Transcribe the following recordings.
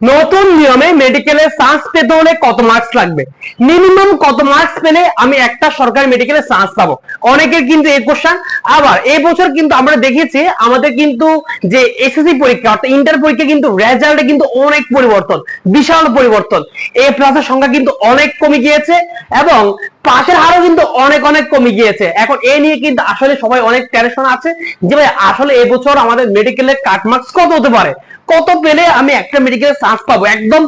নতুন নিয়মে মেডিকেলে চান্স পেতে হলে কত মার্কস লাগবে? মিনিমাম কত মার্কস পেলে আমি একটা সরকারি মেডিকেলে চান্স পাবো? অনেকের কিন্তু এই কোশ্চেন আবার এই বছর কিন্তু আমরা দেখেছি আমাদের কিন্তু যে এসএসসি পরীক্ষা, অর্থাৎ ইন্টার পরীক্ষা কিন্তু রেজাল্টে কিন্তু অনেক পরিবর্তন, বিশাল পরিবর্তন। এ প্লাসের সংখ্যা কিন্তু অনেক কমে গিয়েছে এবং পাশের হারও কিন্তু অনেক অনেক কমে গিয়েছে। এখন এ নিয়ে কিন্তু আসলে সবাই অনেক টেনশন আছে যে ভাই, আসলে এবছর আমাদের মেডিকেলের কাট মার্কস কত হতে পারে? কত পেলে আমি একটা মেডিকেল চান্স পাবো? একদম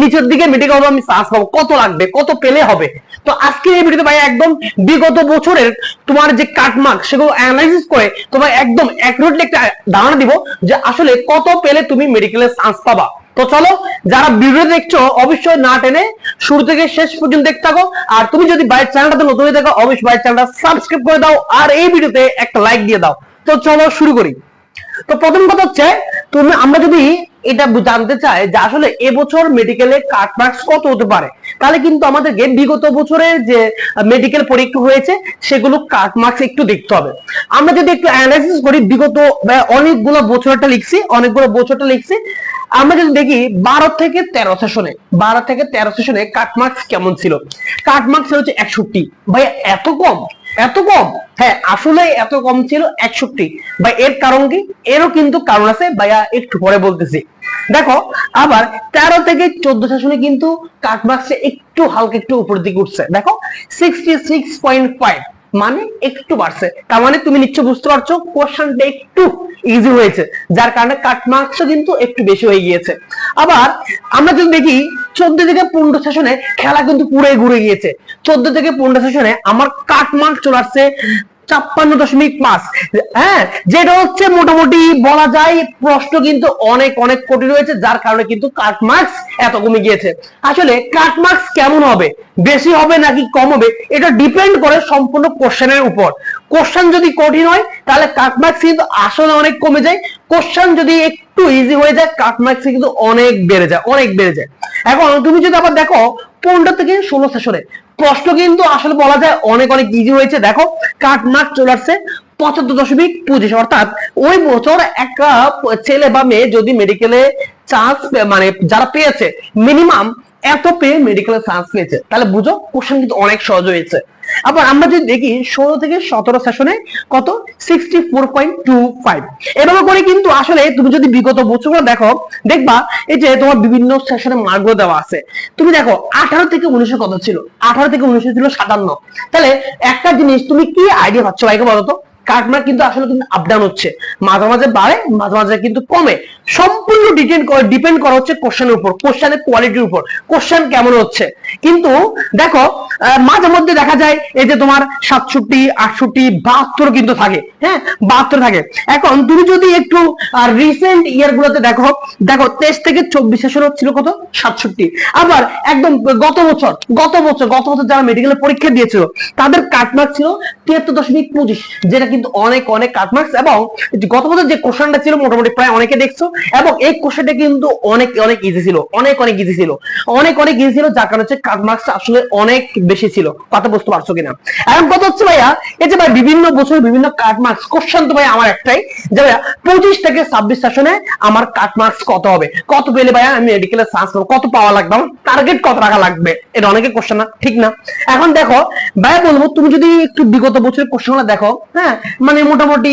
নিচের দিকে মেডিকেল আমি চান্স পাবো। কত লাগবে? কত পেলে হবে? তো আজকে এই ভিডিওতে ভাই একদম বিগত বছরের তোমার যে কাট মার্ক সেগুলো অ্যানালাইসিস করে তোমার একদম অ্যাকুরেটলি একটা ধারণা দিব যে আসলে কত পেলে তুমি মেডিকেলের চান্স পাবা। তো চলো, যারা ভিডিও দেখছ, অবশ্যই না টেনে শুরু থেকে শেষ পর্যন্ত দেখতে থাকো। আর তুমি যদি বাইরের চ্যানেলটাতে নতুন হয়ে থাকো, অবশ্যই বাইরের চ্যানেলটা সাবস্ক্রাইব করে দাও আর এই ভিডিওতে একটা লাইক দিয়ে দাও। তো চলো শুরু করি। তো প্রথম কথা হচ্ছে তুমি আমরা যদি এটা জানতে চাই যে আসলে এবছর মেডিকেলে কাট মার্কস কত হতে পারে, তাহলে কিন্তু আমাদেরকে বিগত বছরের যে মেডিকেল পরীক্ষা হয়েছে, সেগুলো কাট মার্কস একটু দেখতে হবে। আমরা যদি একটু অ্যানালাইসিস করি, বিগত অনেকগুলো বছরটা লিখছি, অনেকগুলো বছরটা লিখছি, আমরা যদি দেখি বারো থেকে তেরো সেশনে বারো থেকে তেরো সেশনে কাট মার্কস কেমন ছিল? কাট মার্কস হচ্ছে একষট্টি। ভাই এত কম? এত কম? হ্যাঁ আসলে এত কম ছিল একষট্টি। বা এর কারণ কি? এরও কিন্তু কারণ আছে, ভাইয়া, একটু পরে বলতেছি। দেখো, আবার তেরো থেকে চোদ্দ সেশনে কিন্তু কাটমার্কসে একটু হালকা একটু উপর দিকে উঠছে। দেখো সিক্সটি সিক্স পয়েন্ট ফাইভ মানে একটু বাড়ছে। তার মানে তুমি নিশ্চয় বুঝতে পারছ কোশ্চেনটা একটু ইজি হয়েছে। যার কারণে কাট মার্কসও কিন্তু একটু বেশি হয়ে গিয়েছে। আবার আমরা যদি দেখি চোদ্দ থেকে পনেরো সেশনে খেলা কিন্তু পুরোই ঘুরে গিয়েছে। চোদ্দ থেকে পনেরো সেশনে আমার কাট মার্ক চলে আসছে ছাপ্পান্ন দশমিক পাঁচ। হ্যাঁ যেটা হচ্ছে মোটামুটি বলা যায় প্রশ্ন কিন্তু অনেক অনেক কঠিন রয়েছে, যার কারণে কিন্তু কাট মার্কস এত কমে গিয়েছে। আসলে কাট মার্কস কেমন হবে? বেশি হবে নাকি কম হবে? এটা ডিপেন্ড করে সম্পূর্ণ কোশ্চেনের উপর। কোশ্চেন যদি কঠিন হয়, তাহলে কাট মার্কস কিন্তু আসলে অনেক কমে যায়। কোশ্চেন যদি একটু ইজি হয়ে যায় কাট মার্কস কিন্তু অনেক বেড়ে যায়, অনেক বেড়ে যায়। এখন তুমি যদি আবার দেখো, পনেরো থেকে ষোলো সেশনে প্রশ্ন কিন্তু আসলে বলা যায় অনেক অনেক ইজি হয়েছে। দেখো কাট মার্ক চলে আসছে পঁচাত্তর দশমিক পঁচিশ, অর্থাৎ ওই বছর একটা ছেলে বা মেয়ে যদি মেডিকেলে চান্স মানে যারা পেয়েছে মিনিমাম এত পেয়ে মেডিকেলে চান্স পেয়েছে তাহলে বুঝো কোশ্চেন কিন্তু অনেক সহজ হয়েছে। আবার আমরা যদি দেখি, ষোলো থেকে সতেরো সেশনে কত? Sixty four point two five এভাবে করে কিন্তু আসলে তুমি যদি বিগত বছরগুলো দেখো, দেখবা, এই যে তোমার বিভিন্ন সেশনে মার্কগুলো দেওয়া আছে। তুমি দেখো, আঠারো থেকে উনিশশো কত ছিল? আঠারো থেকে উনিশশো ছিল সাতান্ন। তাহলে একটা জিনিস, তুমি কি আইডিয়া পাচ্ছ ভাইকে বলো তো? কাটমার্ক কিন্তু আসলে কিন্তু আপ ডাউন হচ্ছে। মাঝে মাঝে বাড়ে, মাঝে মাঝে কিন্তু কমে। সম্পূর্ণ ডিপেন্ড করে ডিপেন্ড করা হচ্ছে কোশ্চেনের উপর কোশ্চেনের কোয়ালিটির উপর। কোশ্চেন কেমন হচ্ছে? কিন্তু দেখো মাঝে মধ্যে দেখা যায় এই যে তোমার সাতষট্টি, আটষট্টি, বাহাত্তর কিন্তু থাকে হ্যাঁ? বাহাত্তর থাকে। এখন তুমি যদি একটু রিসেন্ট ইয়ার গুলোতে দেখো দেখো, তেইশ থেকে চব্বিশ সেশন ছিল কত? সাতষট্টি। আবার একদম গত বছর গত বছর গত বছর যারা মেডিকেলের পরীক্ষা দিয়েছিল, তাদের কাটমার্ক ছিল তিয়াত্তর দশমিক পঁচিশ, যেটা কিন্তু অনেক অনেক কাটমার্কস এবং গত বছর যে কোশ্চেনটা ছিল মোটামুটি প্রায় অনেকে দেখছ এবং এই কোশ্চেনটা কিন্তু অনেক অনেক ইজি ছিল, অনেক অনেক ইজি ছিল। অনেক অনেক ইজি ছিল, যার কারণে হচ্ছে কাটমার্কস আসলে অনেক বেশি ছিল। কথা বুঝতে পারছ কিনা? এখন কথা হচ্ছে ভাইয়া, এই যে ভাই বিভিন্ন বছর বিভিন্ন কাটমার্কস কোশ্চেন তো ভাই আমার একটাই, যে ভাইয়া পঁচিশ থেকে ছাব্বিশ আমার কাটমার্কস কত হবে? কত পেলে ভাইয়া আমি কত পাওয়া লাগবে? টার্গেট কত লাগবে? এটা অনেকে কোশ্চেন না, ঠিক না? এখন দেখো, ভাইয়া বলব, তুমি যদি একটু বিগত বছরের কোশ্চেনগুলো দেখো হ্যাঁ? মানে মোটামুটি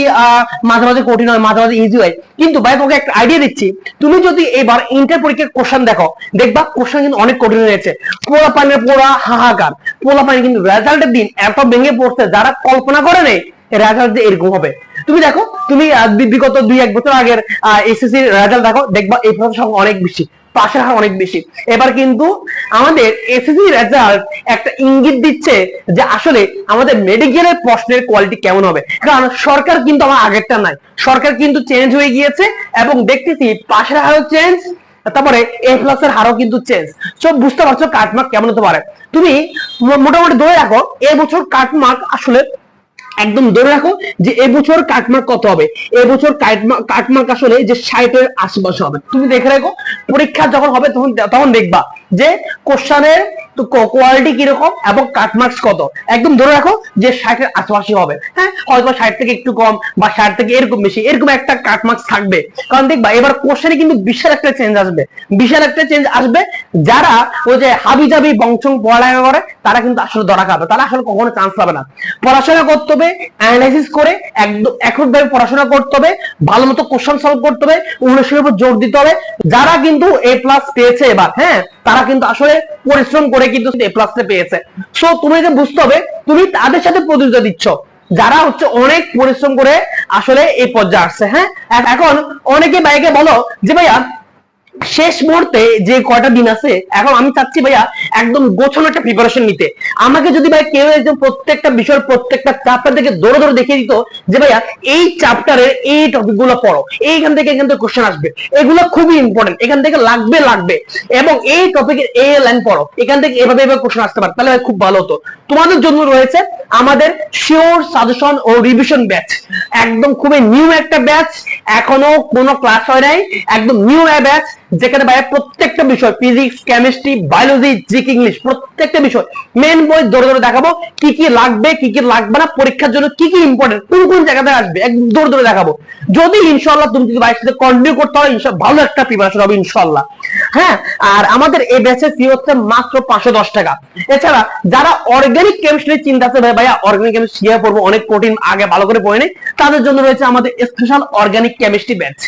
মাঝে মাঝে কঠিন হয়, মাঝে মাঝে ইজি হয়। কিন্তু ভাই তোমাকে একটা আইডিয়া দিচ্ছি, তুমি যদি এবার ইন্টার পরীক্ষার কোশ্চেন দেখো, দেখবা কোশ্চেন কিন্তু অনেক কঠিন হয়েছে। পোড়া পানির পোড়া হাহাকার। পোড়া পানি কিন্তু রেজাল্টের দিন এত ভেঙে পড়ছে, যারা কল্পনা করে নেই রেজাল্ট যে এরকম হবে। তুমি দেখো, তুমি বিগত দুই, এক বছর আগের এসএসসি রেজাল্ট দেখো, দেখবা এই সংখ্যা অনেক বেশি, পাশের হার অনেক বেশি। এবার কিন্তু আমাদের এসএসসি রেজাল্ট একটা ইঙ্গিত দিচ্ছে যে আসলে আমাদের মেডিকেলের প্রশ্নের কোয়ালিটি কেমন হবে। কারণ সরকার কিন্তু আমার আগেরটা নাই। সরকার কিন্তু চেঞ্জ হয়ে গিয়েছে এবং দেখতেছি পাশের হারও চেঞ্জ তারপরে এ প্লাস এর হারও কিন্তু চেঞ্জ সব বুঝতে পারছ কাটমার্ক কেমন হতে পারে? তুমি মোটামুটি ধরে রাখো এবছর কাটমার্ক আসলে একদম ধরে রাখো যে এবছর কাটমার্ক কত হবে। এবছর কাটমার্ক আসলে যে ষাটের আশেপাশে হবে। তুমি দেখে রাখো, পরীক্ষা যখন হবে তখন তখন দেখবা যে কোশ্চানের তো কোয়ালিটি কীরকম এবং কাট মার্কস কত? একদম ধরে রাখো যে ষাটের আশেপাশে হবে। হ্যাঁ? হয়তো ষাট থেকে একটু কম বা ষাট থেকে এরকম বেশি, এরকম একটা কাট মার্কস থাকবে। কারণ দেখবা, এবার কোশ্চেনে কিন্তু বিশাল একটা চেঞ্জ আসবে। বিশাল একটা চেঞ্জ আসবে যারা ওই যে হাবি জাবি বংশং পড়ালেখা করে তারা কিন্তু আসলে ধরা খাবে। তারা আসলে কখনো চান্স পাবে না। পড়াশোনা করতে হবে অ্যানালাইসিস করে একদম একরভাবে পড়াশোনা করতে হবে, ভালো মতো কোশ্চেন সলভ করতে হবে অনুশীলনের উপর জোর দিতে হবে। যারা কিন্তু এ প্লাস পেয়েছে এবার হ্যাঁ তারা কিন্তু আসলে পরিশ্রম করে কিন্তু এ প্লাসটা পেয়েছে। সো তুমি যে বুঝতে হবে, তুমি তাদের সাথে প্রতিযোগিতা দিচ্ছ। যারা হচ্ছে অনেক পরিশ্রম করে আসলে এই পর্যায়ে আসছে হ্যাঁ? এখন অনেকে বাইকে বলো যে, ভাইয়া শেষ মুহূর্তে যে কয়টা দিন আছে, এখন আমি চাচ্ছি ভাইয়া একদম গোছানো একটা প্রিপারেশন নিতে। আমাকে যদি ভাই কেউ একদম প্রত্যেকটা বিষয়ের প্রত্যেকটা চ্যাপ্টার থেকে দৌড়ে দৌড়ে দেখিয়ে দিত যে ভাইয়া এই চ্যাপ্টারের এই টপিকগুলো পড়ো, এইখান থেকে এখান থেকে কোশ্চেন আসবে। এগুলো খুবই ইম্পর্টেন্ট এখান থেকে লাগবে লাগবে। এবং এই টপিকের এ লাইন পড়ো, এখান থেকে এভাবে এভাবে কোশ্চেন আসতে পারে, তাহলে খুব ভালো হতো। তোমাদের জন্য রয়েছে আমাদের শিওর সাজেশন ও রিভিশন ব্যাচ একদম খুবই নিউ একটা ব্যাচ এখনও কোনো ক্লাস হয় নাই, একদম নিউ ব্যাচ যেখানে ভাইয়া প্রত্যেকটা বিষয় ফিজিক্স কেমিস্ট্রি বায়োলজি জিক ইংলিশ প্রত্যেকটা বিষয় মেন বই ধরে ধরে দেখাবো, কি কি লাগবে, কি কি লাগবে না, পরীক্ষার জন্য কি কি ইম্পর্টেন্ট কোন কোন জায়গাতে আসবে, একদম ধরে ধরে দেখাবো। যদি ইনশাল্লাহ তুমি যদি বাইরের সাথে কন্টিনিউ করতে হয় ভালো একটা প্রিপারেশন হবে ইনশাল্লাহ হ্যাঁ আর আমাদের এই ব্যাচের ফি হচ্ছে মাত্র পাঁচশো দশ টাকা। এছাড়া যারা অর্গানিক কেমিস্ট্রি চিন্তা আছে ভাই ভাইয়া অর্গানিক কেমিস্ট্রি শিখে পড়ব অনেক কঠিন, আগে ভালো করে পড়ে নেই। তাদের জন্য রয়েছে আমাদের স্পেশাল অর্গানিক কেমিস্ট্রি ব্যাচ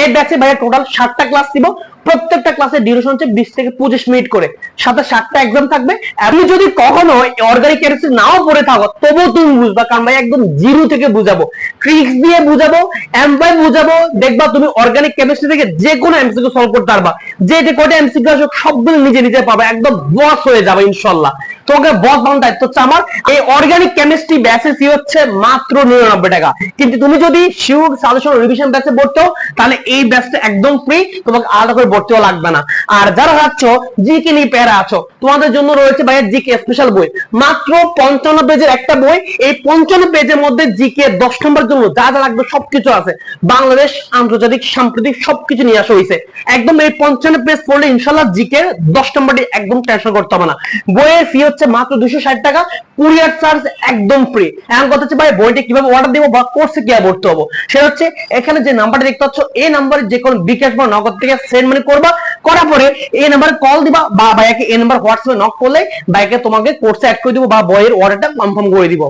এই ব্যাচে ভাইয়া টোটাল সাতটা ক্লাস দিব। প্রত্যেকটা ক্লাসের ডিউরেশন হচ্ছে বিশ থেকে পঁচিশ মিনিট করে। সাথে সাতটা এক্সাম থাকবে। আপনি যদি কখনো অর্গানিক কেমিস্ট্রি নাও পড়ে থাকো, তবুও তুমি বুঝবা, কারণ ভাই একদম জিরো থেকে বুঝাবো। ট্রিক্স দিয়ে বুঝাবো এমপাই বুঝাবো। দেখবা তুমি অর্গানিক কেমিস্ট্রি থেকে যে কোনো এমসিকিউ সলভ করতে পারবা। যে কটা এমসিকিউ আসবে সবগুলো নিজে নিজে পাবে, একদম বস হয়ে যাবে, ইনশাল্লাহ। তোমাকে বস বানানোর দায়িত্ব হচ্ছে আমার। এই অর্গানিক কেমিস্ট্রি ব্যাচে ফি হচ্ছে মাত্র নিরানব্বই টাকা। কিন্তু তুমি যদি শিওর সাজেশন রিভিশন ব্যাচে হও, তাহলে এই ব্যাচটা একদম ফ্রি তোমাকে আলাদা করে ভর্তিও লাগবে না। আর যারা যাচ্ছ জিকে নিয়ে প্যারা আছো তোমাদের জন্য রয়েছে ভাইয়ের জিকে স্পেশাল বই। মাত্র পঞ্চান্ন পেজের একটা বই এই পঞ্চান্ন পেজের মধ্যে জিকে দশ নম্বর জন্য যা যা লাগবে সবকিছু আছে। বাংলাদেশ আন্তর্জাতিক সাম্প্রতিক সবকিছু নিয়ে আসা হয়েছে একদম এই পঞ্চান্ন পেজ পড়লে ইনশাল্লাহ জিকে দশ নম্বরটি একদম টেনশন করতে হবে না। বইয়ের ফি হচ্ছে মাত্র দুশো ষাট টাকা। কুরিয়ার চার্জ একদম ফ্রি এখন কথা হচ্ছে, ভাই, বইটা কীভাবে অর্ডার দেবো বা কোর্সে কীভাবে ভর্তি হব? সেটা হচ্ছে, এখানে যে নাম্বারটা দেখতে পাচ্ছ এই নাম্বারে যে কোনো বিকাশ বা নগদ থেকে সেন্ড মানি করবা। করার পরে এই নাম্বারে কল দিবা বা ভাইয়াকে এই নাম্বার হোয়াটসঅ্যাপে নক করলে ভাইকে তোমাকে কোর্সে অ্যাড করে দিব বা বইয়ের অর্ডারটা কনফার্ম করে দিব।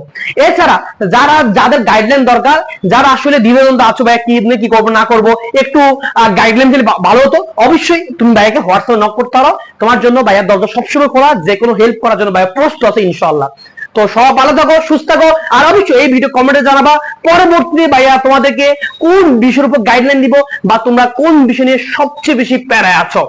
এছাড়া যারা, যাদের গাইডলাইন দরকার, যারা আসলে দ্বিধাদ্বন্দ্ব আছো ভাইয়া, কি কি করব, না করব, একটু গাইডলাইন দিলে ভালো হতো, অবশ্যই তুমি ভাইয়াকে হোয়াটসঅ্যাপে নক করতে পারো। তোমার জন্য ভাইয়ার দরজা সবসময় খোলা যে কোনো হেল্প করার জন্য ভাইয়া প্রস্তুত আছে, ইনশাআল্লাহ। তো সব ভালো থাকো, সুস্থ থাকো। আর অবশ্যই এই ভিডিও কমেন্টে জানাবা পরবর্তীতে ভাইয়া তোমাদেরকে কোন বিষয়ের উপর গাইডলাইন দিব বা তোমরা কোন বিষয় নিয়ে সবচেয়ে বেশি প্যারায় আছো।